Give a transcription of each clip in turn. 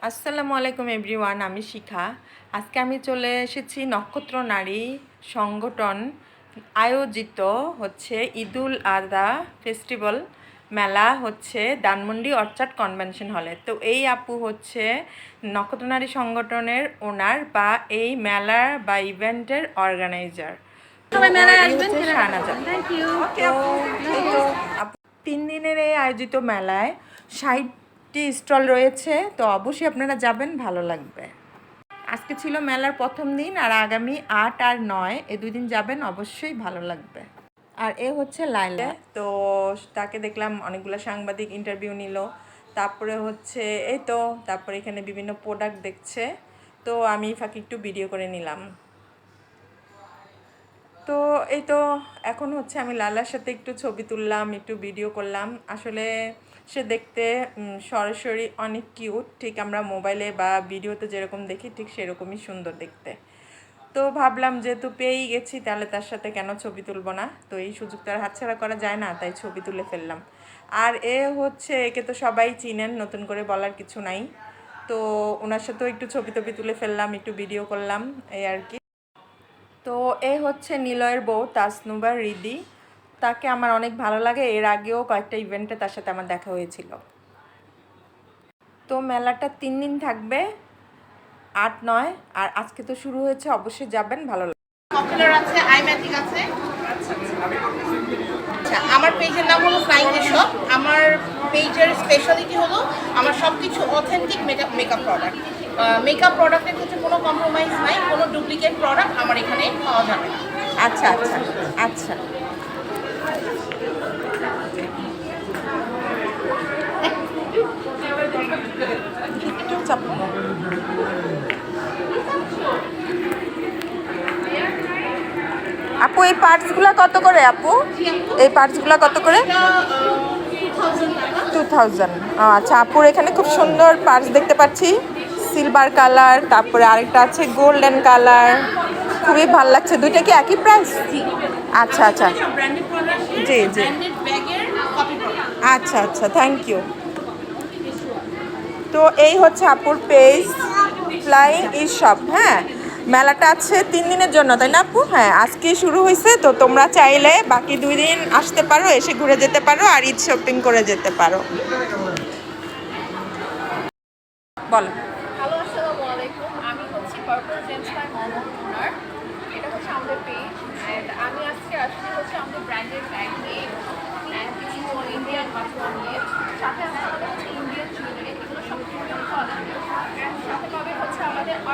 আসসালামু আলাইকুম এভরিওয়ান আমি শিখা আজকে আমি চলে এসেছি নক্ষত্র নারী সংগঠন আয়োজিত হচ্ছে ঈদুল আদহা ফেস্টিভ্যাল মেলা হচ্ছে ধানমন্ডি অর্চার্ড কনভেনশন হলে তো এই আপু হচ্ছে নক্ষত্র নারী সংগঠনের ওনার বা এই মেলার বা ইভেন্টের অর্গানাইজার তিন দিনের এই আয়োজিত মেলায় ষাটটি স্টল রয়েছে, তো অবশ্যই আপনারা যাবেন, ভালো লাগবে। আজকে ছিল মেলার প্রথম দিন আর আগামী আট আর নয়, এ দুই দিন যাবেন, অবশ্যই ভালো লাগবে। আর এ হচ্ছে লাইলা তো তাকে দেখলাম, অনেকগুলো সাংবাদিক ইন্টারভিউ নিল। তারপরে হচ্ছে, এই তো, তারপরে এখানে বিভিন্ন প্রোডাক্ট দেখছে। তো আমি ফাঁকে একটু ভিডিও করে নিলাম। তো এই তো, এখন হচ্ছে আমি লালার সাথে একটু ছবি তুললাম, একটু ভিডিও করলাম। আসলে সে দেখতে সরাসরি অনেক কিউট। ঠিক আমরা মোবাইলে বা ভিডিওতে যেরকম দেখি, ঠিক সেরকমই সুন্দর দেখতে। তো ভাবলাম যেহেতু পেয়েই গেছি, তাহলে তার সাথে কেন ছবি তুলবো না? তো এই সুযোগ তো আর হাতছাড়া করা যায় না, তাই ছবি তুলে ফেললাম। আর এ হচ্ছে, একে তো সবাই চিনেন, নতুন করে বলার কিছু নাই। তো ওনার সাথেও একটু ছবি টবি তুলে ফেললাম, একটু ভিডিও করলাম, এই আর কি। তো এ হচ্ছে নিলয়ের বউ তাসনুবা রিদি। তাকে আমার অনেক ভালো লাগে। এর আগেও কয়েকটা ইভেন্টে তার সাথে আমার দেখা হয়েছিল। তো মেলাটা তিন দিন থাকবে আট নয় আর আজকে তো শুরু হয়েছে অবশ্যই যাবেন ভালো লাগবে। পপুলার আছে আচ্ছা আমার পেজের নাম হলো ফ্লাইং এশপ আমার পেজের স্পেশালিটি হলো আমার সব কিছু authentic makeup makeup product makeup প্রোডাক্টের ক্ষেত্রে কোনো কম্প্রোমাইজ নাই কোনো ডুপ্লিকেট প্রোডাক্ট আমার এখানে পাওয়া যাবে আচ্ছা আচ্ছা আচ্ছা। আপু, এই পার্টসগুলো কত করে আপু? এই পার্টসগুলো কত করে? টু থাউজেন্ড আচ্ছা আপুর এখানে খুব সুন্দর পার্টস দেখতে পাচ্ছি। সিলভার কালার তারপরে আরেকটা আছে গোল্ডেন কালার খুবই ভালো লাগছে। দুইটা কি একই প্রাইস আচ্ছা আচ্ছা। জি জি। ব্র্যান্ডেড ব্যাগের কপি প্রোডাক্ট আচ্ছা আচ্ছা থ্যাংক ইউ তো এই হচ্ছে আপুর পেজ ফ্লাইং ই শপ হ্যাঁ? মেলাটা আছে তিন দিনের জন্য তাই না আপু? হ্যাঁ আজকে শুরু হয়েছে তো তোমরা চাইলে বাকি দুই দিন আসতে পারো এসে ঘুরে যেতে পারো আর ঈদ শপিং করে যেতে পারো। বলো হ্যালো আসসালামু আলাইকুম আমি হচ্ছি purple gems by mom owner এটা হচ্ছে আমাদের পেজ অ্যান্ড আমি আজকে আসছি হচ্ছে আমাদের ব্র্যান্ডের ব্যাগ নিয়ে and this is all Indian password নিয়ে সাথে আছে আমাদের হচ্ছে ইন্ডিয়ান জুয়েলারি এগুলো সব ইন্ডিয়ান কোয়ালিটি অ্যান্ড সাথে পাবে হচ্ছে আমাদের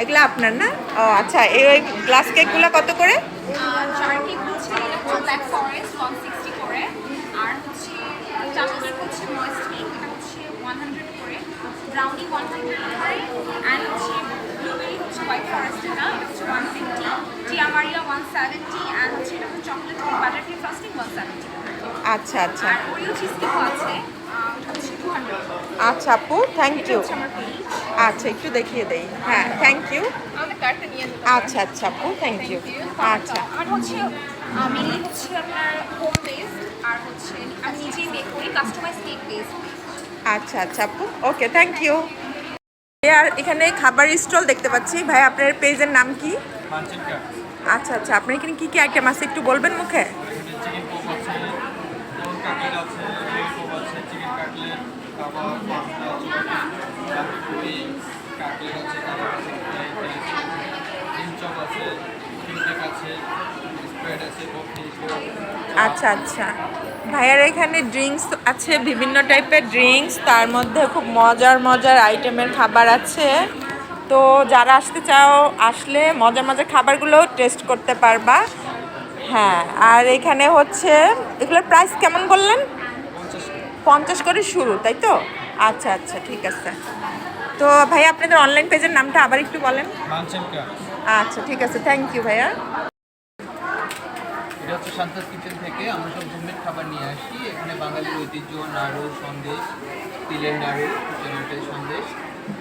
এগুলো আপনার না? ও আচ্ছা এই ওই গ্লাস কেকগুলো কত করে? আচ্ছা আচ্ছা। আর ওরিও চিজ কেকও আছে। আচ্ছা আপু থ্যাংক ইউ আচ্ছা একটু দেখিয়ে দেই। হ্যাঁ থ্যাংক ইউ আচ্ছা আচ্ছা আপু থ্যাংক ইউ আচ্ছা। আমার হচ্ছে মেনলি হচ্ছে আপনার হোম বেসড আর হচ্ছে আমি নিজেই মেক করি কাস্টমাইজ কেক বেসড আচ্ছা আচ্ছা আপু। ওকে থ্যাংক ইউ আর এখানে খাবার স্টল দেখতে পাচ্ছি। ভাই আপনার পেজের নাম কি? আচ্ছা আচ্ছা। আপনার এখানে কী কী আইটেম আছে একটু বলবেন মুখে? চিকেন আছে। আচ্ছা আচ্ছা। ভাইয়ার এখানে ড্রিঙ্কস আছে, বিভিন্ন টাইপের ড্রিঙ্কস তার মধ্যে খুব মজার মজার আইটেমের খাবার আছে। তো যারা আসতে চাও, আসলে মজার মজার খাবারগুলো টেস্ট করতে পারবা। হ্যাঁ আর এখানে হচ্ছে, এগুলোর প্রাইস কেমন বললেন? পঞ্চাশ করে শুরু তাই তো? আচ্ছা আচ্ছা ঠিক আছে। তো ভাই আপনাদের অনলাইন পেজের নামটা আবার একটু বলেন। আচ্ছা ঠিক আছে থ্যাংক ইউ ভাইয়া। এটা হচ্ছে শান্তাস কিচেন থেকে আমরা সব হোমমেড খাবার নিয়ে আসি এখানে বাঙালির ঐতিহ্য নাড়ু সন্দেশ তিলের নাড়ু জেনারেটের সন্দেশ।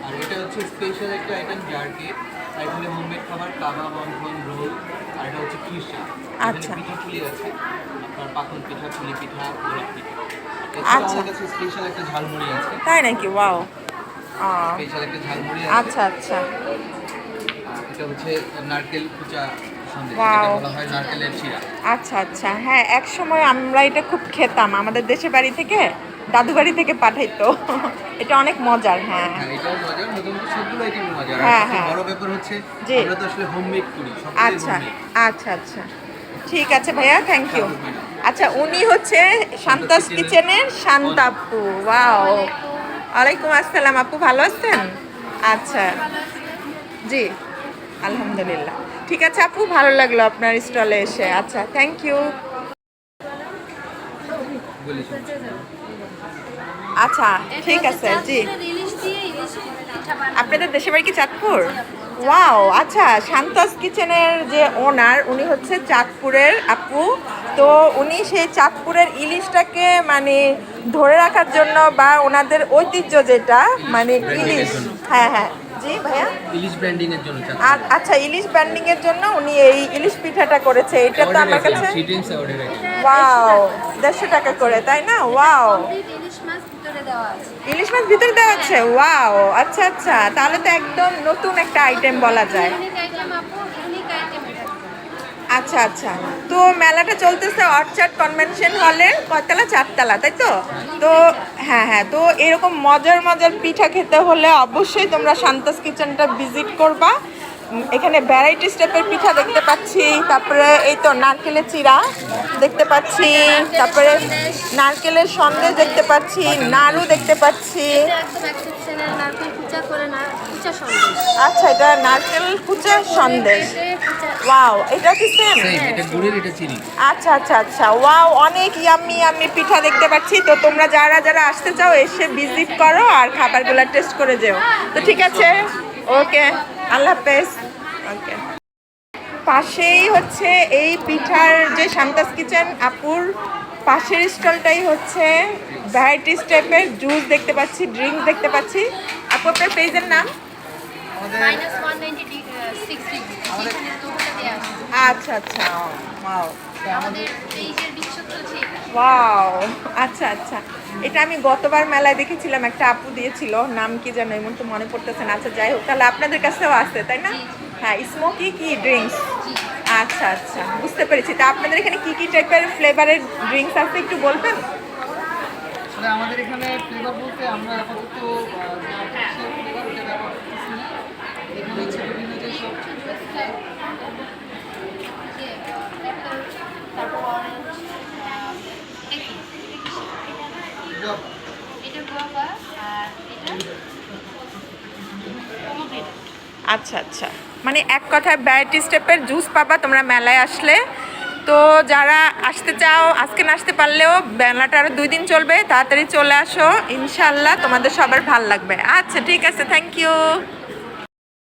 আর এটা হচ্ছে স্পেশাল একটা আইটেম জার কেক আর এখানে হোমমেড খাবার কাবা মন্থন রোল। আর এটা হচ্ছে খিরসা আচ্ছা। পিঠা পুলি আছে। আপনার পাখন পিঠা পুলি পিঠা গোলাপ পিঠা। আচ্ছা। আমাদের কাছে স্পেশাল একটা ঝালমুড়ি আছে। তাই নাকি? ওয়াও স্পেশাল একটা ঝালমুড়ি আছে। আচ্ছা আচ্ছা। এটা হচ্ছে নারকেল কুচা আচ্ছা আচ্ছা। হ্যাঁ এক সময় আমরা এটা খুব খেতাম। আমাদের দেশের বাড়ি থেকে দাদু বাড়ি থেকে পাঠাইতো। এটা অনেক মজার হ্যাঁ। হ্যাঁ হ্যাঁ, হ্যাঁ। বড় ব্যাপার হচ্ছে আমরা তো আসলে হোমমেড করি আচ্ছা। আচ্ছা আচ্ছা। ঠিক আছে ভাইয়া থ্যাংক ইউ আচ্ছা উনি হচ্ছে শান্তাস কিচেনের শান্তাপু। ওয়াও। ওয়ালাইকুম আসসালাম, আপু ভালো আছেন? আচ্ছা। জি, আলহামদুলিল্লাহ। ঠিক আছে, আপু, ভালো লাগল আপনার স্টলে এসে। আচ্ছা থ্যাংক ইউ আচ্ছা ঠিক আছে, জি। আপনাদের দেশের বাড়ি কি চাঁদপুর? ওয়াও আচ্ছা শান্তাস কিচেনের যে ওনার উনি হচ্ছে চাঁদপুরের আপু। তো উনি সেই চাঁদপুরের ইলিশটাকে মানে ধরে রাখার জন্য বা ওনাদের ঐতিহ্য যেটা মানে ইলিশ। হ্যাঁ হ্যাঁ। জি ভাইয়া? ইলিশ ব্র্যান্ডিং এর জন্য আর আচ্ছা ইলিশ এর জন্য উনি এই ইলিশ পিঠাটা করেছে। এটা তো আমার কাছে ওয়াও দেড়শো টাকা করে তাই না? ওয়াও। ইলিশ মাছ ইলিশ মাছ ভিতরে দেওয়া আছে? ওয়াও আচ্ছা আচ্ছা। তাহলে তো একদম নতুন একটা আইটেম বলা যায়। আচ্ছা আচ্ছা। তো মেলাটা চলতেছে অর্চার্ড কনভেনশন হলের কয়তলা? চারতলা তাই তো? তো হ্যাঁ হ্যাঁ। তো এরকম মজার মজার পিঠা খেতে হলে অবশ্যই তোমরা শান্তাস কিচেনটা ভিজিট করবা। এখানে ভ্যারাইটিস টাইপের পিঠা দেখতে পাচ্ছি তারপরে এই তো নারকেলের চিরা দেখতে পাচ্ছি তারপরে নারকেলের সন্দেশ দেখতে পাচ্ছি নাড়ু দেখতে পাচ্ছি। কুচা কুচা আচ্ছা এটা নারকেল কুচার সন্দেশ। ওয়াও এটা কি সেম সেম এটা গুড়ের এটা চিনি। আচ্ছা আচ্ছা আচ্ছা ওয়াও অনেক ইয়াম্মি ইয়াম্মি পিঠা দেখতে পাচ্ছি। তো তোমরা যারা যারা আসতে চাও এসে ভিজিট করো আর খাবারগুলো টেস্ট করে যেও। তো ঠিক আছে। ওকে আল্লাহ হাফেজ। ওকে পাশেই হচ্ছে এই পিঠার যে শান্তাস কিচেন আপুর পাশের স্টলটাই হচ্ছে ভ্যারাইটিস টাইপের জুস দেখতে পাচ্ছি ড্রিঙ্কস দেখতে পাচ্ছি। আপু আপনার পেজের নাম? আছে। আচ্ছা আচ্ছা। ওয়াও আচ্ছা আচ্ছা। এটা আমি গতবার মেলায় দেখেছিলাম একটা আপু দিয়েছিল নাম কি যেন এমন তো মনে পড়তেছে না। আচ্ছা যাই হোক তাহলে আপনাদের কাছেও আছে তাই না? হ্যাঁ স্মোকি কি ড্রিঙ্কস আচ্ছা আচ্ছা বুঝতে পেরেছি। তা আপনাদের এখানে কি কি টাইপের ফ্লেভারের ড্রিঙ্কস আছে একটু বলবেন? আমাদের এখানে ফ্লেভার বলতে আমরা আপাতত ফ্লেভার ওটা ব্যবহার করতেছি না এখানে হচ্ছে বিভিন্ন যেসব তারপর অরেঞ্জ এটা গুয়াভা আর এটা pomegranate। আচ্ছা আচ্ছা। মানে এক কথায় ভ্যারাইটিস স্টেপের জুস পাবা তোমরা মেলায় আসলে। তো যারা আসতে চাও, আজকে না আসতে পারলেও মেলাটা আরও দুই দিন চলবে, তাড়াতাড়ি চলে আসো। ইনশাল্লাহ তোমাদের সবার ভালো লাগবে। আচ্ছা ঠিক আছে থ্যাংক ইউ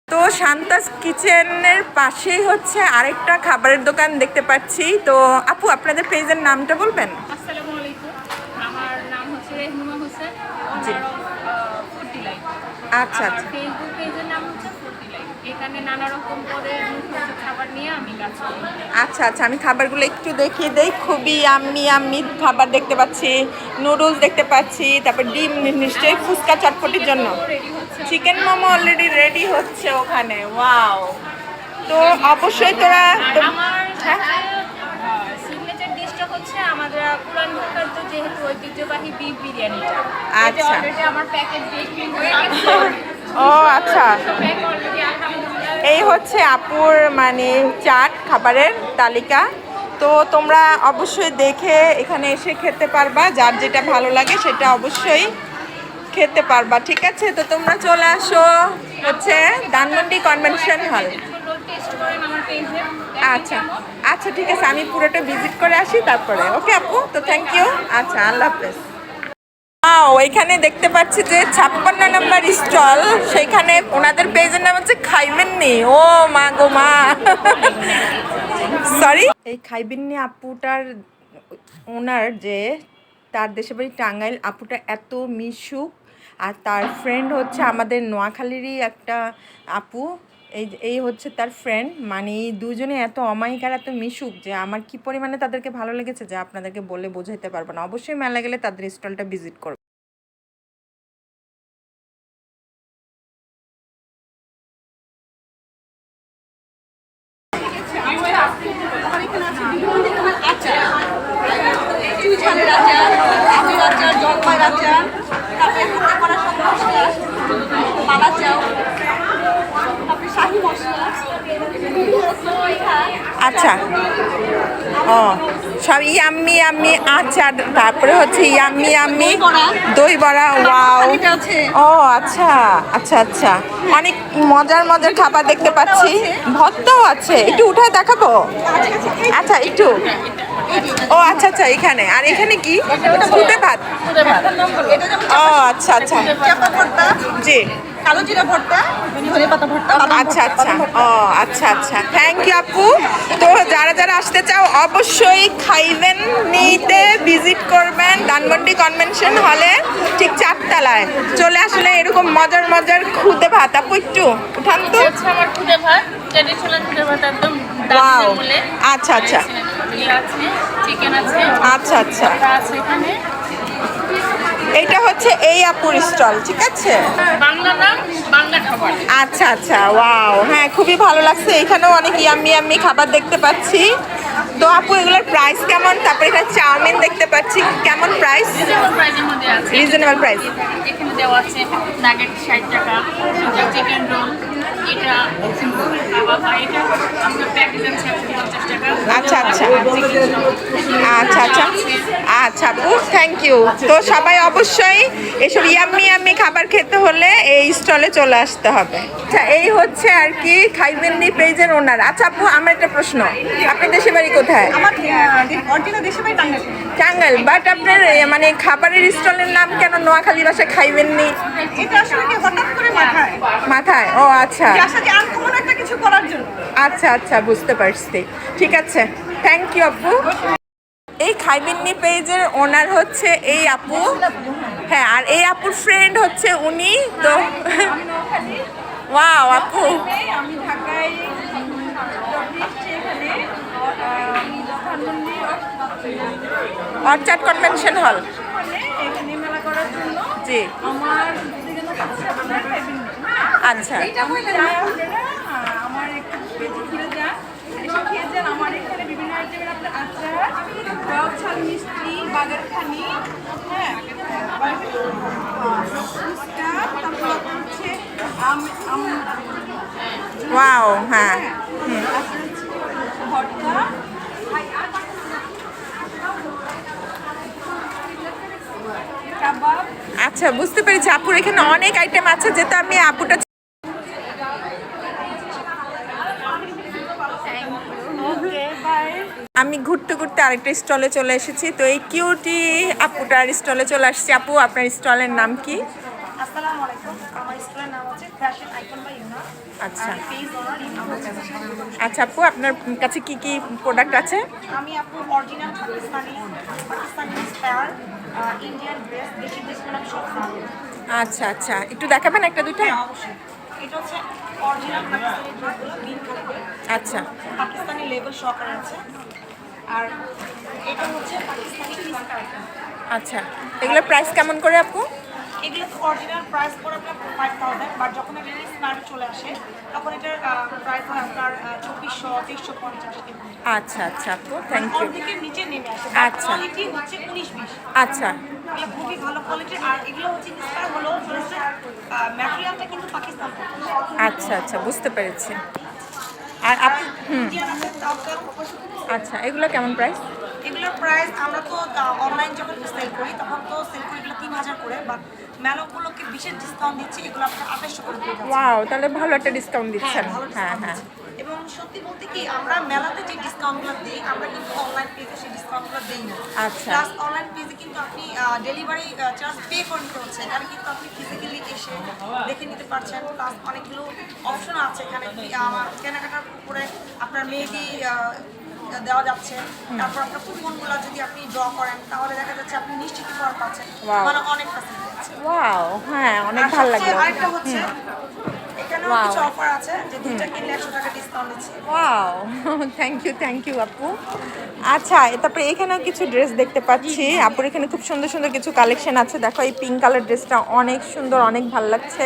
তো শান্তাস কিচেনের পাশেই হচ্ছে আরেকটা খাবারের দোকান দেখতে পাচ্ছি। তো আপু, আপনাদের পেজের নামটা বলবেন আসসালামু আলাইকুম আমার নাম হচ্ছে রেহনুমা হোসেন জি। ওনার অফ ফুড ডিলাইট আচ্ছা, আচ্ছা। ফেসবুক পেজের নাম হচ্ছে এখানে নানা রকম মুখরোচক খাবার নিয়ে আমি কাজ আচ্ছা আচ্ছা আমি খাবারগুলো একটু দেখিয়ে দেই। খুবই আম্মি আম্মি খাবার দেখতে পাচ্ছি নুডলস দেখতে পাচ্ছি তারপর ডিম নিশ্চয়ই ফুচকা চটপটির জন্য। চিকেন মোমো অলরেডি রেডি হচ্ছে ওখানে ওয়াও তো অবশ্যই তোরা আমার পুরান ঢাকার তো যেহেতু ঐতিহ্যবাহী বিফ বিরিয়ানিটা। আচ্ছা। অলরেডি আমার প্যাকেট হয়ে গেছে। ও আচ্ছা। এই হচ্ছে আপুর মানে চাট খাবারের তালিকা। তো তোমরা অবশ্যই দেখে এখানে এসে খেতে পারবা। যার যেটা ভালো লাগে সেটা অবশ্যই খেতে পারবা ঠিক আছে? তো তোমরা চলে আসো হচ্ছে ধানমন্ডি কনভেনশন হল। আচ্ছা আচ্ছা ঠিক আছে, আমি পুরোটা ভিজিট করে আসি তারপরে ওকে আপু? তো থ্যাংক ইউ আচ্ছা আল্লাহ হাফেজ। এখানে দেখতে পাচ্ছি যে ছাপ্পান্ন নম্বর স্টল, সেখানে ওনাদের পেজের নাম হচ্ছে খাইবেননি। ও মা গো মা। সরি এই খাইবেননি আপুটার, ওনার যে, তার দেশে বাড়ি টাঙ্গাইল, আপুটা এত মিশুক, আর তার ফ্রেন্ড হচ্ছে আমাদের নোয়াখালীরই একটা আপু। এই এই হচ্ছে তার ফ্রেন্ড মানে এই দুজনে এত অমায়িক আর এত মিশুক যে আমার কি পরিমাণে তাদেরকে ভালো লেগেছে যে আপনাদেরকে বলে বোঝাইতে পারব না। অবশ্যই মেলা গেলে তাদের স্টলটা ভিজিট করব চুই ঝালের আচার আমের আচার জলপাইয়ের আচার তারপরে হাতে করা সব মশলা মালা চাও তারপরে শাহি মশলা আচ্ছা ও সব ইয়াম্মি ইয়াম্মি আর তারপরে হচ্ছে ইয়াম্মি ইয়াম্মি, দই বড়া, ওয়াও। ও আচ্ছা আচ্ছা আচ্ছা। অনেক মজার মজার খাবার দেখতে পাচ্ছি। ভর্তাও আছে। একটু উঠায় দেখাবো? আচ্ছা একটু। ও আচ্ছা আচ্ছা এখানে। আর এখানে কি? ফুটে ভাত? ও আচ্ছা আচ্ছা। জি। কালো জিরা ভর্তা ধনে পাতা ভর্তা আচ্ছা আচ্ছা। ও আচ্ছা আচ্ছা। থ্যাংক ইউ আপু। তো যারা যারা আসতে চাও অবশ্যই খাইবেন নিতে ভিজিট করবেন ধানমন্ডি কনভেনশন হলে ঠিক চারতলায়। চলে আসলে এরকম মজার মজার খুদে ভাত। আপু একটু উঠান তো। আমার খুদে ভাত। ট্রেডিশনাল খুদে ভাত একদম Wow. দারুণ বলে আচ্ছা, আচ্ছা। আছে চিকেন আছে আচ্ছা আচ্ছা। ওটা আছে এখানে। এইটা হচ্ছে এই আপুর স্টল ঠিক আছে? আচ্ছা আচ্ছা ওয়াও। হ্যাঁ খুবই ভালো লাগছে। এখানেও অনেক ইয়াম্মি ইয়াম্মি খাবার দেখতে পাচ্ছি। তো আপু এগুলোর প্রাইস কেমন? তারপরে এখানে চাউমিন দেখতে পাচ্ছি। কেমন প্রাইস রিজনেবল প্রাইস এখানে দেওয়া আছে নাগেট ষাট টাকা চিকেন রোল এটা কাবাব আর এটা আমাদের প্যাকেজ আছে পঞ্চাশ টাকা। আচ্ছা, আচ্ছা। আচ্ছা আচ্ছা। আচ্ছা আপু থ্যাংক ইউ তো সবাই অবশ্যই এসব ইয়াম্মি ইয়াম্মি খাবার খেতে হলে এই স্টলে চলে আসতে হবে। আচ্ছা এই হচ্ছে আর কি খাইবেননি পেজের ওনার। আচ্ছা আপু আমার একটা প্রশ্ন। আপনি দেশে বাড়ি কোথায় বাট আপনার মানে খাবারের স্টলের নাম কেন নোয়াখালী ভাষায় খাইবেননি মাথায়? ও আচ্ছা। জন্য। আচ্ছা আচ্ছা বুঝতে পারছি। ঠিক আছে। থ্যাংক ইউ আপু এই খাইবিন্নি পেজের ওনার হচ্ছে এই আপু। হ্যাঁ আর এই আপুর ফ্রেন্ড হচ্ছে উনি তো ওয়াও আপু। আমি ঢাকায় অর্চার্ড কনভেনশন হল জি। আমার আচ্ছা। আহ, আমার একটু যান এসে খেয়ে যান আমার এখানে বিভিন্ন আইটেমের আপনার আচার টক ঝাল মিষ্টি বাগারখানি হ্যাঁ তারপর হচ্ছে আম আম ওয়াও হ্যাঁ। ভর্তা। আচ্ছা বুঝতে পেরেছি। আপুর এখানে অনেক আইটেম আছে যেটা আমি আপুটা আমি ঘুরতে ঘুরতে আরেকটা স্টলে চলে এসেছি। তো এই কিউটি আপুটার স্টলে চলে আসছি। আপু আপনার স্টলের নাম কি? আসসালামু আলাইকুম। আমার স্কুলের নাম হচ্ছে ফ্যাশন আইকন বাই ইউনা আচ্ছা। আচ্ছা আপু আপনার কাছে কি কি প্রোডাক্ট আছে? আমি আপু original Pakistani Pakistani star Indian dress দেশি ড্রেসগুলো আমি সব আচ্ছা আচ্ছা। একটু দেখাবেন একটা দুটো হ্যাঁ অবশ্যই। এটা হচ্ছে অরিজিনাল পাকিস্তানি ড্রেসগুলো আচ্ছা। পাকিস্তানি লেবেল সহকারে আছে। আর এটা হচ্ছে পাকিস্তানি আচ্ছা এগুলোর প্রাইস কেমন করে আপু? এগুলো তো অরিজিনাল প্রাইস পড়ে আপনার ফাইভ থাউজেন্ড বাট যখন এটা স্মার্ট চলে আসে তখন এটার প্রাইস হয় আপনার চব্বিশশো তেইশশো পঞ্চাশ আচ্ছা আচ্ছা আপু থ্যাংক ইউ অর্ধেকের নিচে নেমে আসে আচ্ছা। কোয়ালিটি হচ্ছে উনিশ বিশ। আচ্ছা। খুবই ভালো কোয়ালিটির আর এগুলো হচ্ছে ইন্সপায়ার হলো ম্যাটেরিয়ালটা কিন্তু পাকিস্তান। আচ্ছা আচ্ছা বুঝতে পেরেছি। আর আপনি হুম। আচ্ছা এগুলো কেমন প্রাইস এগুলোর প্রাইস আমরা তো অনলাইন যখন সেল করি তখন তো সেল করি এগুলো তিন হাজার করে বাট মেলাগুলোকে বিশেষ ডিসকাউন্ট দিচ্ছি এগুলো আপনার আঠাশশো করে ওয়াও তাহলে ভালো একটা ডিসকাউন্ট দিচ্ছেন। হ্যাঁ হ্যাঁ। এবং সত্যি বলতে কি আমরা মেলাতে যে ডিসকাউন্টগুলো দিই আমরা কিন্তু অনলাইন পেজে সেই ডিসকাউন্টগুলো দিই না। আচ্ছা। প্লাস অনলাইন পেজে কিন্তু আপনি ডেলিভারি চার্জ পে করে নিতে হচ্ছে। এখানে কিন্তু আপনি ফিজিক্যালি এসে দেখে নিতে পারছেন। প্লাস অনেকগুলো অপশন আছে। এখানে আহ, কেনাকাটার উপরে আপনার মেহেদি দেওয়া যাচ্ছে। তারপর আপনার কুপনগুলো যদি আপনি ড্র করেন তাহলে দেখা যাচ্ছে আপনি নিশ্চিত করা পাচ্ছেন. মানে অনেক ফ্যাসিলিটি আছে ওয়াও হ্যাঁ অনেক ভালো লাগল। আরেকটা হচ্ছে এখানেও কিছু অফার আছে? যে দুইটা কিনলে একশো টাকা ডিসকাউন্ট দিচ্ছি। Wow thank you thank you আপু। আচ্ছা তারপরে এখানেও কিছু ড্রেস দেখতে পাচ্ছি। আপুর এখানে খুব সুন্দর সুন্দর কিছু কালেকশন আছে। দেখো এই পিঙ্ক কালার ড্রেসটা অনেক সুন্দর অনেক ভালো লাগছে।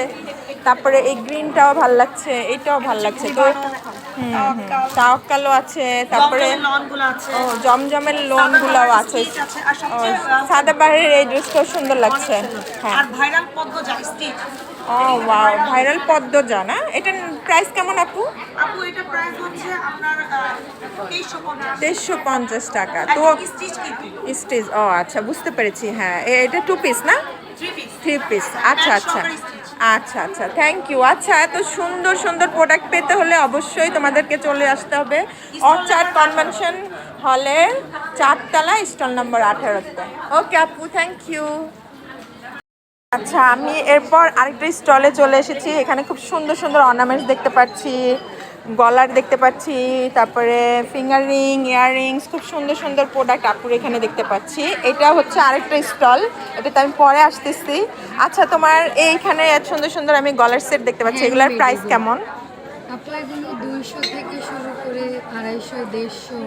তারপরে এই গ্রিনটাও ভালো লাগছে এইটাও ভালো লাগছে। তো আছে তারপরে ও জমজমের লোনগুলোও আছে। সাদা বাহারের এই ড্রেসটাও সুন্দর লাগছে। হ্যাঁ। ভাইরাল পদ্ম ও ওয়াও ভাইরাল পদ্মজা না এটার প্রাইস কেমন আপু? আপু এটা প্রাইস হচ্ছে আপনার তেইশশো পঞ্চাশ। তেইশশো পঞ্চাশ টাকা। তো স্টিচ ও আচ্ছা বুঝতে পেরেছি হ্যাঁ। এ- এটা টু পিস না? থ্রি পিস আচ্ছা আচ্ছা। আচ্ছা আচ্ছা থ্যাংক ইউ আচ্ছা এত সুন্দর সুন্দর প্রোডাক্ট পেতে হলে অবশ্যই তোমাদেরকে চলে আসতে হবে। অর্চার্ড কনভেনশন হলের চারতলা স্টল নম্বর আঠারোতে। ওকে আপু থ্যাংক ইউ আচ্ছা আমি এরপর আরেকটা স্টলে চলে এসেছি। এখানে খুব সুন্দর সুন্দর অর্নামেন্টস দেখতে পাচ্ছি গলার দেখতে পাচ্ছি তারপরে ফিঙ্গার রিং ইয়াররিংস খুব সুন্দর সুন্দর প্রোডাক্ট আপুর এখানে দেখতে পাচ্ছি। এটা হচ্ছে আরেকটা স্টল এটাতে আমি পরে আসতেছি। আচ্ছা তোমার এইখানে এত সুন্দর সুন্দর আমি গলার সেট দেখতে পাচ্ছি এগুলোর প্রাইস কেমন? আপু এগুলো দুইশো থেকে শুরু করে আড়াইশো দেড়শো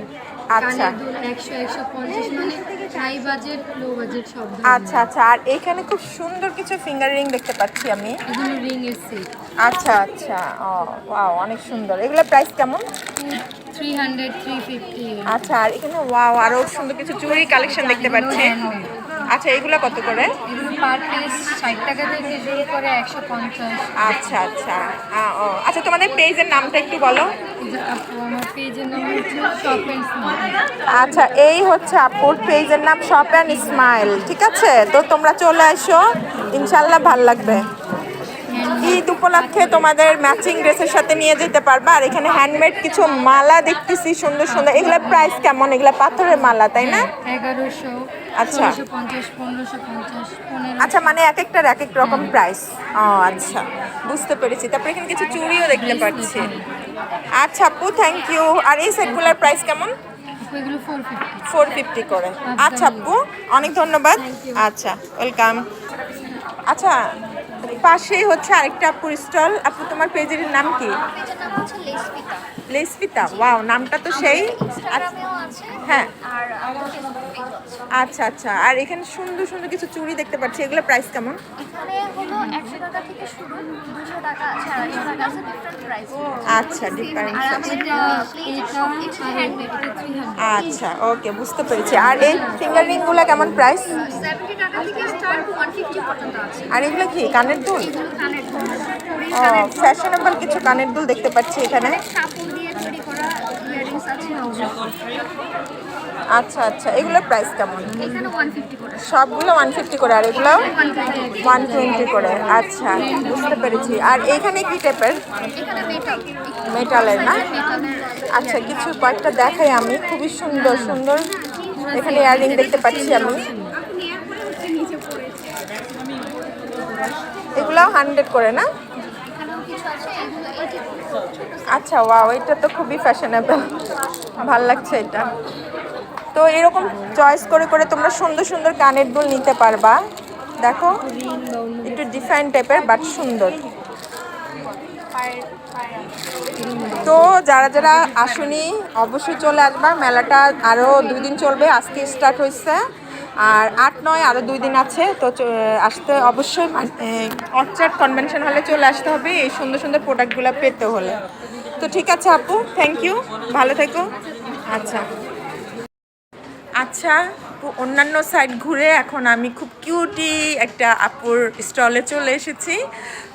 আচ্ছা। একশো একশো পঞ্চাশ মানে হাই বাজেট লো বাজেট সব আচ্ছা আচ্ছা। আর এখানে খুব সুন্দর কিছু ফিঙ্গার রিং দেখতে পাচ্ছি আমি। এগুলো রিং এর সেট আচ্ছা আচ্ছা। ও ওয়াও অনেক সুন্দর। এগুলোর প্রাইস কেমন? থ্রি হান্ড্রেড থ্রি ফিফটি আচ্ছা আর এখানে ওয়াও আরও সুন্দর কিছু চুড়ি কালেকশন দেখতে পাচ্ছি। আচ্ছা এগুলো কত করে? এগুলো পার পিস ষাট টাকা থেকে শুরু করে একশো পঞ্চাশ। আচ্ছা আচ্ছা। আ, ও আচ্ছা তোমাদের পেজের নামটা একটু বলো। আমার পেজের নাম হচ্ছে শপ অ্যান্ড স্মার্ট আচ্ছা এই হচ্ছে আপুর পেজের নাম শপ অ্যান্ড স্মাইল ঠিক আছে? তো তোমরা চলে আসো ইনশাল্লাহ ভালো লাগবে। ঈদ উপলক্ষে তোমাদের ম্যাচিং ড্রেসের সাথে নিয়ে যেতে পারবা আর এখানে হ্যান্ডমেড কিছু মালা দেখতেছি সুন্দর সুন্দর। এগুলোর প্রাইস কেমন? এগুলো পাথরের মালা তাই না? এগারোশো। আচ্ছা। আচ্ছা মানে এক একটার এক এক রকম প্রাইস ও আচ্ছা। বুঝতে পেরেছি। তারপরে এখানে কিছু চুড়িও দেখতে পাচ্ছি। আচ্ছা আপু থ্যাংক ইউ আর এই সেটগুলোর প্রাইস কেমন? ফোর ফিফটি করে। আচ্ছা আপু অনেক ধন্যবাদ। আচ্ছা ওয়েলকাম আচ্ছা পাশেই হচ্ছে আরেকটা আপুর স্টল আপু তোমার পেজের নাম কি? নাম হচ্ছে লেসপিতা। লেসপিতা ওয়াও নামটা তো সেই। হ্যাঁ। আচ্ছা আচ্ছা আর এখানে সুন্দর সুন্দর কিছু চুড়ি দেখতে পাচ্ছি এগুলো প্রাইস কেমন? এখানে হলো একশো টাকা থেকে শুরু দুশো টাকা আছে আড়াইশো টাকা আছে ডিফারেন্ট প্রাইস আচ্ছা আর আমাদের হ্যান্ডমেড আচ্ছা ওকে বুঝতে পেরেছি। আর এই ফিঙ্গার রিংগুলো কেমন প্রাইস সেভেন্টি টাকা থেকে স্টার্ট ওয়ান ফিফটি পর্যন্ত আছে। আর এগুলো কি কানের দুল? এগুলো কানের দুল। ফ্যাশনেবল কিছু কানের দুল দেখতে পাচ্ছি এখানে। আচ্ছা আচ্ছা। এগুলোর প্রাইস কেমন? এখানে সবগুলো ওয়ান ফিফটি করে। আর এগুলো? ওয়ান টোয়েন্টি করে। আচ্ছা বুঝতে পেরেছি। আর এইখানে কি টাইপের মেটালের না? আচ্ছা কিছু কয়েকটা দেখাই আমি। খুবই সুন্দর সুন্দর। এখানে ইয়াররিং দেখতে পাচ্ছি আমি। এগুলো হান্ড্রেড করে না? আচ্ছা ওয়াও এটা তো খুবই ফ্যাশনেবল ভালো লাগছে এটা। তো এরকম চয়েস করে করে তোমরা সুন্দর সুন্দর কানের দুল নিতে পারবা। দেখো, একটু ডিফারেন্ট টাইপের বাট সুন্দর। তো যারা যারা আসুনি, অবশ্যই চলে আসবা। মেলাটা আরও দুই দিন চলবে। আজকে স্টার্ট হয়েছে আর আট নয় আরও দুই দিন আছে, তো আসতে অবশ্যই অর্চার্ড কনভেনশন হলে চলে আসতে হবে, এই সুন্দর সুন্দর প্রোডাক্টগুলো পেতে হলে। তো ঠিক আছে আপু থ্যাংক ইউ ভালো থেকো। আচ্ছা। আচ্ছা অন্যান্য সাইড ঘুরে এখন আমি খুব কিউটি একটা আপুর স্টলে চলে এসেছি।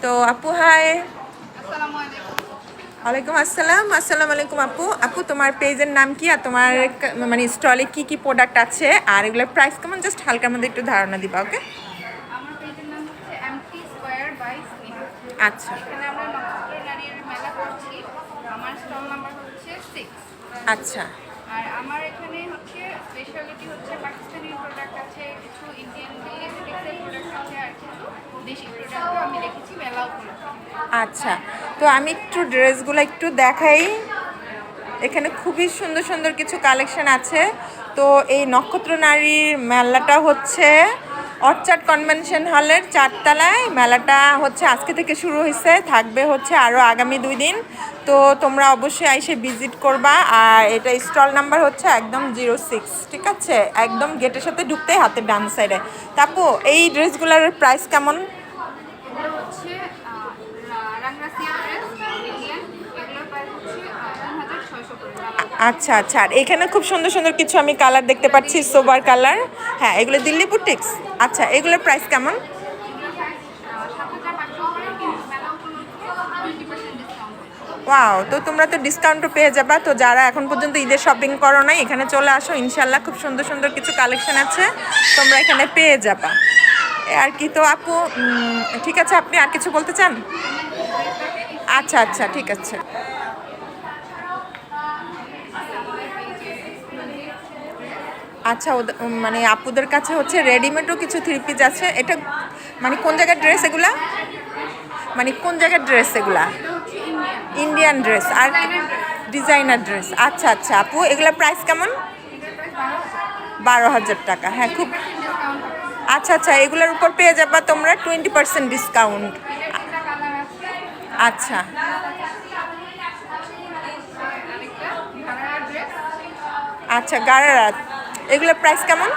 তো আপু হাই ওয়ালাইকুম আসসালাম। আসসালামু আলাইকুম আপু। আপু তোমার পেজের নাম কি আর তোমার মানে স্টলে কি কি প্রোডাক্ট আছে? আর এগুলোর প্রাইস কেমন? জাস্ট হালকার মধ্যে একটু ধারণা দিবা ওকে আচ্ছা। এখানে আমরা নক্ষত্র নারীর মেলা করছি। আমার স্টল নাম্বার হচ্ছে আচ্ছা। আর আমার এখানে হচ্ছে স্পেশালিটি হচ্ছে পাকিস্তানি প্রোডাক্ট আছে কিছু ইন্ডিয়ান প্রোডাক্ট আছে আর কিছু দেশি প্রোডাক্টও আমি রেখেছি মেলা আচ্ছা। তো আমি একটু ড্রেসগুলো একটু দেখাই। এখানে খুবই সুন্দর সুন্দর কিছু কালেকশন আছে। তো এই নক্ষত্র নারীর মেলাটা হচ্ছে অর্চার্ড কনভেনশন হলের চারতলায়। মেলাটা হচ্ছে আজকে থেকে শুরু হয়েছে, থাকবে হচ্ছে আরও আগামী দুই দিন। তো তোমরা অবশ্যই এসে ভিজিট করবা। আর এটা স্টল নাম্বার হচ্ছে একদম জিরো সিক্স, ঠিক আছে? একদম গেটের সাথে ঢুকতেই হাতের ডান সাইডে। তাপু, এই ড্রেসগুলোর প্রাইস কেমন এগুলো হচ্ছে রাংরাসিয়া ড্রেস ইন্ডিয়ান এগুলোর প্রাইস হচ্ছে তিন হাজার ছয়শো করে মেলা আচ্ছা আচ্ছা। আর এখানে খুব সুন্দর সুন্দর কিছু আমি কালার দেখতে পাচ্ছি সোবার কালার হ্যাঁ এগুলো দিল্লি বুটিক্স আচ্ছা এগুলোর প্রাইস কেমন? ওয়াও তো তোমরা তো ডিসকাউন্টও পেয়ে যাবা। তো যারা এখন পর্যন্ত ঈদের শপিং করো নাই, এখানে চলে আসো। ইনশাল্লাহ খুব সুন্দর সুন্দর কিছু কালেকশন আছে। তোমরা এখানে পেয়ে যাবা। আর কি, তো আপু ঠিক আছে, আপনি আর কিছু বলতে চান? আচ্ছা আচ্ছা ঠিক আছে। আচ্ছা মানে আপুদের কাছে হচ্ছে রেডিমেডও কিছু থ্রি পিস আছে। এটা মানে কোন জায়গার ড্রেস এগুলা? মানে কোন জায়গার ড্রেস এগুলা? Indian dress. আর ডিজাইনার ড্রেস। আচ্ছা আচ্ছা আপু এগুলোর প্রাইস কেমন? বারো হাজার টাকা। হ্যাঁ খুব আচ্ছা আচ্ছা এগুলোর উপর পেয়ে যাবা তোমরা টোয়েন্টি পার্সেন্ট ডিসকাউন্ট। আচ্ছা। আচ্ছা গারারা এগুলোর প্রাইস কেমন?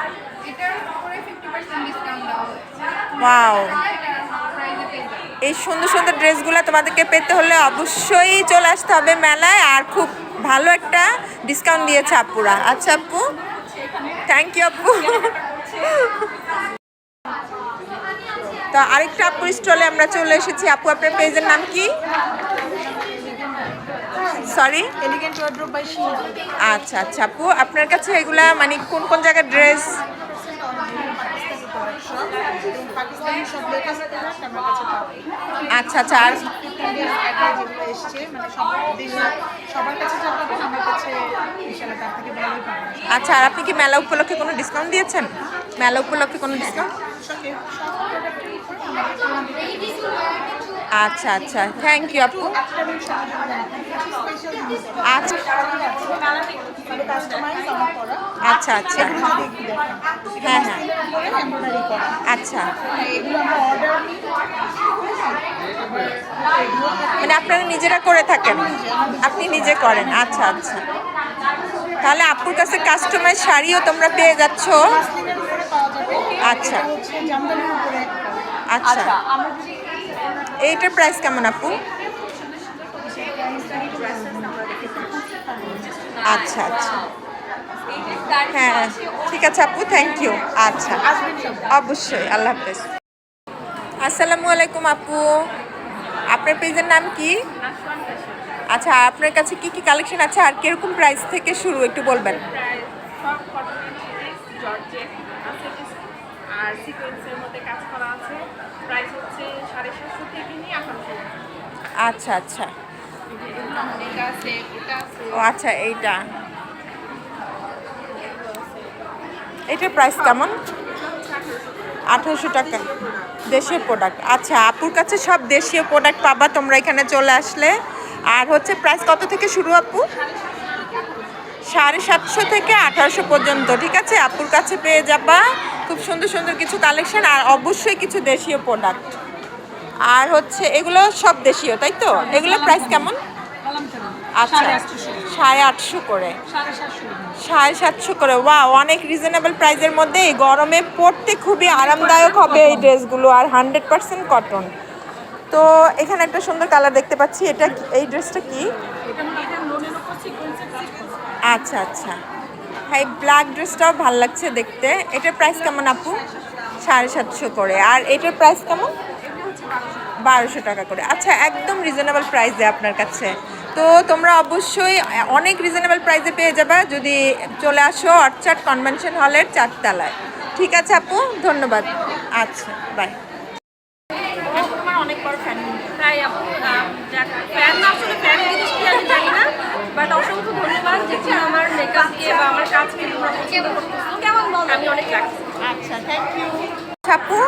ওয়াও এই সুন্দর সুন্দর ড্রেসগুলো তোমাদেরকে পেতে হলে অবশ্যই চলে আসতে হবে মেলায়, আর খুব ভালো একটা ডিসকাউন্ট দিয়েছে আপুরা। আচ্ছা আপু থ্যাংক ইউ আপু। তো আরেকটা আপুর স্টলে আমরা চলে এসেছি। আপু, আপনার পেজের নাম কি? Sorry elegant wardrobe by Shila আচ্ছা আচ্ছা আপু আপনার কাছে এগুলা মানে কোন কোন জায়গার ড্রেস আচ্ছা আচ্ছা আর মানে আচ্ছা আর আপনি কি মেলা উপলক্ষে কোনো ডিসকাউন্ট দিয়েছেন? মেলা উপলক্ষে কোনো ডিসকাউন্ট সঙ্গে সব প্রোডাক্টের উপরে আমাদের আচ্ছা আচ্ছা। থ্যাংক ইউ আপু। আচ্ছা। আচ্ছা আচ্ছা। হ্যাঁ হ্যাঁ। আচ্ছা। মানে আপনারা নিজেরা করে থাকেন। আপনি নিজে করেন। আচ্ছা আচ্ছা। তাহলে আপুর কাছে কাস্টমাইজ শাড়িও তোমরা পেয়ে যাচ্ছ। আচ্ছা। আচ্ছা আমরা যদি এইটার প্রাইস কেমন আপু? আচ্ছা আচ্ছা। হ্যাঁ ঠিক আছে আপু থ্যাংক ইউ আচ্ছা অবশ্যই, আল্লাহ হাফেজ। আসসালামু আলাইকুম আপু। আপনার পেজের নাম কি? আচ্ছা আপনার কাছে কি কি কালেকশন আছে? আর কীরকম প্রাইস থেকে শুরু, একটু বলবেন? আর সিকোয়েন্সের মধ্যে কাজ করা আছে প্রাইস হচ্ছে সাড়ে সাতশো থেকে নিয়ে আঠারোশো আচ্ছা আচ্ছা। ও আচ্ছা এইটা। এটার প্রাইস কেমন? আঠারোশো টাকা। দেশীয় প্রোডাক্ট আচ্ছা আপুর কাছে সব দেশীয় প্রোডাক্ট পাবা, তোমরা এখানে চলে আসলে। আর হচ্ছে প্রাইস কত থেকে শুরু, আপু? সাড়ে সাতশো থেকে আঠারোশো পর্যন্ত, ঠিক আছে? আপুর কাছে পেয়ে যাবা। খুব সুন্দর সুন্দর কিছু কালেকশন আর অবশ্যই কিছু দেশীয় প্রোডাক্ট আর হচ্ছে এগুলো সব দেশীয় তাই তো? এগুলো প্রাইস কেমন? আচ্ছা সাড়ে আটশো করে। সাড়ে সাতশো করে। ওয়া অনেক রিজনেবল প্রাইসের মধ্যে এই গরমে পরতে খুবই আরামদায়ক হবে এই ড্রেসগুলো আর হান্ড্রেড পার্সেন্ট কটন তো এখানে একটা সুন্দর কালার দেখতে পাচ্ছি। এটা এই ড্রেসটা কি? আচ্ছা আচ্ছা। হ্যাঁ এই ব্ল্যাক ড্রেসটাও ভালো লাগছে দেখতে। এটার প্রাইস কেমন আপু? সাড়ে সাতশো করে। আর এটার প্রাইস কেমন? বারোশো টাকা করে। আচ্ছা একদম রিজনেবল প্রাইসে আপনার কাছে। তো তোমরা অবশ্যই অনেক রিজনেবল প্রাইসে পেয়ে যাবে যদি চলে আসো অর্চাড কনভেনশন হলের চারতলায়। ঠিক আছে আপু? ধন্যবাদ। আচ্ছা বাই অনেক বড় ফ্যান প্রায় আপু ফ্যান আসলে ফ্যান জিনিস কি আমি জানি না। বাট অসংখ্য ধন্যবাদ যে আমার মেকআপকে বা আমার কাজকে তোমরা পছন্দ করতেছো। কেমন আমি অনেক রাখছি আচ্ছা থ্যাংক ইউ আপু?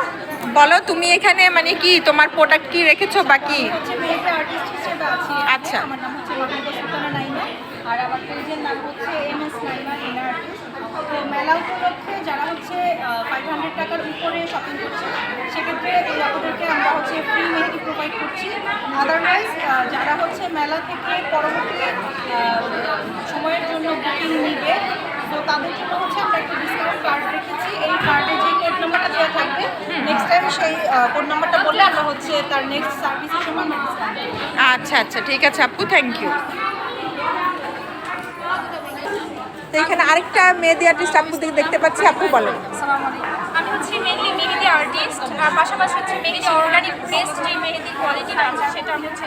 বলো তুমি এখানে মানে কি তোমার প্রোডাক্ট কি রেখেছো হিসেবে আছি। আচ্ছা। আমার নাম হচ্ছে আর আমার পেজের নাম হচ্ছে M S Naima in artist তো মেলা উপলক্ষে যারা হচ্ছে ফাইভ হান্ড্রেড টাকার উপরে শপিং করছে সেক্ষেত্রে এই আপনাদেরকে আমরা হচ্ছে ফ্রি মেহেদি প্রোভাইড করছি। আদারওয়াইজ যারা হচ্ছে মেলা থেকে পরবর্তী সময়ের জন্য বুকিং নিবে তো তাদের জন্য হচ্ছে আমরা একটা ডিসকাউন্ট কার্ড রেখেছি। এই কার্ডে যে নাম্বারটা দেওয়া থাকবে। নেক্সট টাইম সেই কোড নাম্বারটা বললে আমরা হচ্ছে তার নেক্সট সার্ভিসের সময় আচ্ছা আচ্ছা ঠিক আছে আপু থ্যাংক ইউ তো এখানে আরেকটা মেহেদি আর্টিস্ট আপু দেখে দেখতে পাচ্ছি আপু বলেন। আমি হচ্ছে মেনলি মেহেদি আর্টিস্ট আর পাশাপাশি হচ্ছে মেহেদি অর্গানিক বেস্ট যে মেহেদি কোয়ালিটিটা আছে সেটা আমি হচ্ছে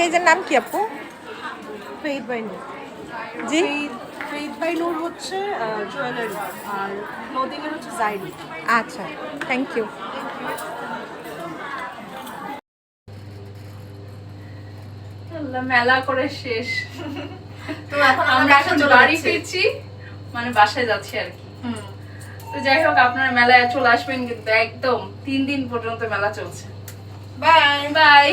পেজের নাম কি আপু? ফেইদ বাই নূর জি? ফেইদ বাই নূর হচ্ছে জুয়েলারি আর ক্লোদিংয়ের হচ্ছে জাইরি আচ্ছা থ্যাংক ইউ মেলা করে শেষ। তো আমরা এখন বাড়ি ফিরছি মানে বাসায় যাচ্ছি আর কি। তো যাই হোক আপনারা মেলায় চলে আসবেন কিন্তু একদম তিন দিন পর্যন্ত মেলা চলছে। Bye bye